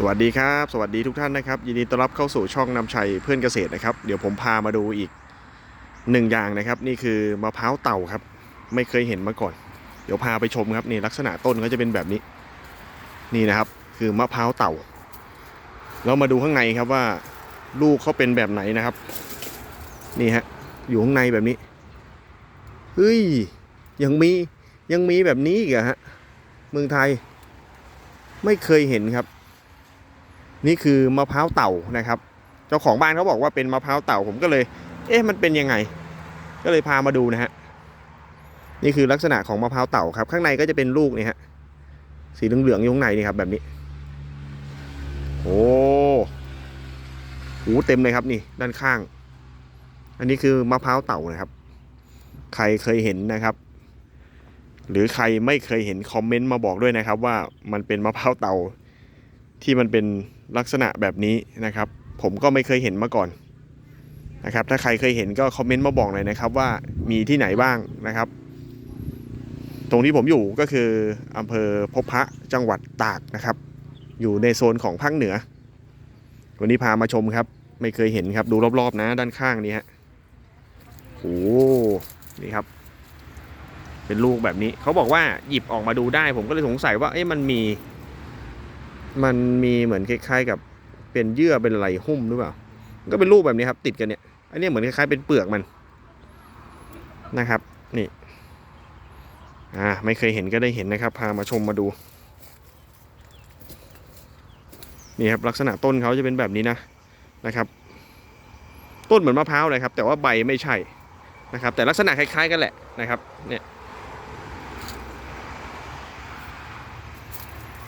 สวัสดีครับ สวัสดีทุกท่านนะครับ ยินดีต้อนรับเข้าสู่ช่องนำชัยเพื่อนเกษตรนะครับ เดี๋ยวผมพามาดูอีกหนึ่งอย่างนะครับ นี่คือมะพร้าวเต่าครับ ไม่เคยเห็นมาก่อน เดี๋ยวพาไปชมครับนี่ลักษณะต้นก็จะเป็นแบบนี้ นี่นะครับ คือมะพร้าวเต่า เรามาดูข้างในครับว่า ลูกเขาเป็นแบบไหนนะครับ นี่ฮะอยู่ข้างในแบบนี้เฮ้ยยังมียังมีแบบนี้อีกเหรอฮะเมืองไทย ไม่เคยเห็นครับ นี่คือมะพร้าวเต่านะครับ เจ้าของบ้านเขาบอกว่าเป็นมะพร้าวเต่าผมก็เลย เอ๊ะมันเป็นยังไง ก็เลยพามาดูนะฮะนี่คือลักษณะของมะพร้าวเต่าครับ ข้างในก็จะเป็นลูกนี่ฮะสีเหลืองๆอยู่ข้างในนี่ครับแบบนี้โอ้โหเต็มเลยครับนี่ด้านข้าง อันนี้คือมะพร้าวเต่านะครับ ใครเคยเห็นนะครับ หรือใครไม่เคยเห็นคอมเมนต์มาบอกด้วยนะครับ ว่ามันเป็นมะพร้าวเต่า ที่มันเป็นลักษณะแบบนี้นะครับ ผมก็ไม่เคยเห็นมาก่อนนะครับ ถ้าใครเคยเห็นก็คอมเมนต์มาบอกหน่อยนะครับว่ามีที่ไหนบ้างนะครับ ตรงที่ผมอยู่ก็คืออำเภอพบพระจังหวัดตากนะครับ อยู่ในโซนของภาคเหนือ วันนี้พามาชมครับ ไม่เคยเห็นครับดูรอบๆ นะด้านข้างนี้ฮะโอ้นี่ครับ เป็นลูกแบบนี้เขาบอกว่าหยิบออกมาดูได้ ผมก็เลยสงสัยว่าเอ๊ะมันมี มันมีเหมือนคล้ายๆ กับเป็นเยื่อเป็นไหลหุ้มหรือเปล่า ก็เป็นลูกแบบนี้ครับติดกันเนี่ย อันนี้เหมือนคล้ายๆเป็นเปลือกมันนะครับ นี่ อ่าไม่เคยเห็นก็ได้เห็นนะครับ พามาชมมาดู นี่ครับลักษณะต้นเขาจะเป็นแบบนี้นะนะครับ ต้นเหมือนมะพร้าวเลยครับ แต่ว่าใบไม่ใช่นะครับ แต่ลักษณะคล้าย ๆ กันแหละนะครับ เนี่ย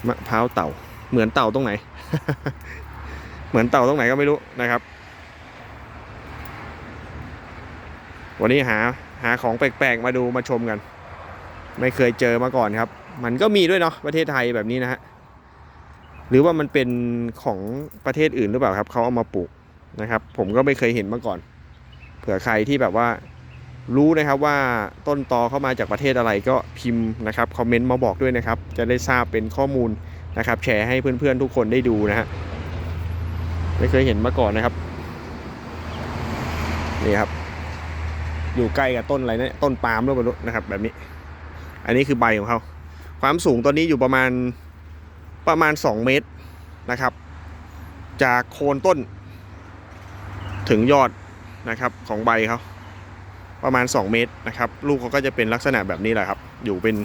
มะพร้าวเต่า เหมือนเต่าตรงไหน เหมือนเต่าตรงไหนก็ไม่รู้นะครับ วันนี้หาหาของแปลกๆมาดูมาชมกัน ไม่เคยเจอมาก่อนครับ มันก็มีด้วยเนาะประเทศไทยแบบนี้นะฮะหรือว่ามันเป็นของประเทศอื่นหรือเปล่าครับเขาเอามาปลูกนะครับ ผมก็ไม่เคยเห็นมาก่อน เผื่อใครที่แบบว่ารู้นะครับว่าต้นตอเข้ามาจากประเทศอะไรก็พิมพ์นะครับคอมเมนต์มาบอกด้วยนะครับ จะได้ทราบเป็นข้อมูล นะครับ แชร์ให้เพื่อนๆทุกคนได้ดูนะฮะไม่เคยเห็นมาก่อนนะครับนี่ครับ อยู่ใกล้กับต้นอะไรเนี่ยต้นปาล์มหรือเปล่านะครับ แบบนี้ อันนี้คือใบของเขาความสูงตอนนี้อยู่ประมาณประมาณ 2 เมตรนะครับ จากโคนต้น ถึงยอดนะครับของใบเขาประมาณ 2 เมตรนะครับ ลูกเขาก็จะเป็นลักษณะแบบนี้แหละครับ อยู่เป็น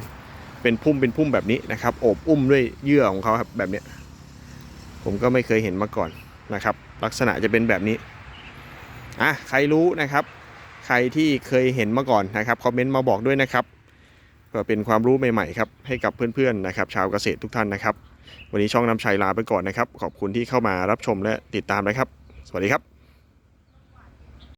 เป็นพุ่มเป็นพุ่มแบบนี้นะครับโอบอุ้มด้วยเยื่อของเขาครับแบบนี้ผมก็ไม่เคยเห็นมาก่อนนะครับ ลักษณะจะเป็นแบบนี้อะใครรู้นะครับ ใครที่เคยเห็นมาก่อนนะครับคอมเมนต์มาบอกด้วยนะครับเพื่อเป็นความรู้ใหม่ๆครับให้กับเพื่อนๆนะครับชาวเกษตรทุกท่านนะครับ วันนี้ช่องน้ำชัยลาไปก่อนนะครับ ขอบคุณที่เข้ามารับชมและติดตามนะครับ สวัสดีครับ